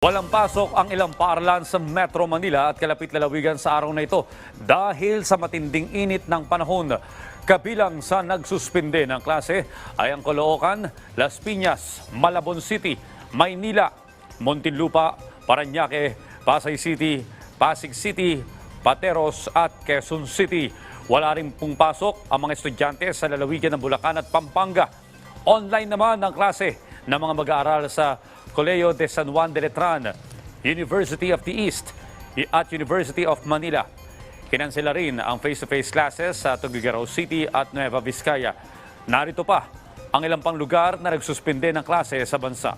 Walang pasok ang ilang paaralan sa Metro Manila at kalapit lalawigan sa araw na ito dahil sa matinding init ng panahon. Kabilang sa nagsuspinde ng klase ay ang Caloocan, Las Piñas, Malabon City, Maynila, Muntinlupa, Paranaque, Pasay City, Pasig City, Pateros at Quezon City. Wala rin pong pasok ang mga estudyante sa lalawigan ng Bulacan at Pampanga. Online naman ang klase ng mga mag-aaral sa Colegio de San Juan de Letran, University of the East at University of Manila. Kinansela rin ang face-to-face classes sa Tuguegarao City at Nueva Vizcaya. Narito pa ang ilang pang lugar na nagsuspinde ng klase sa bansa.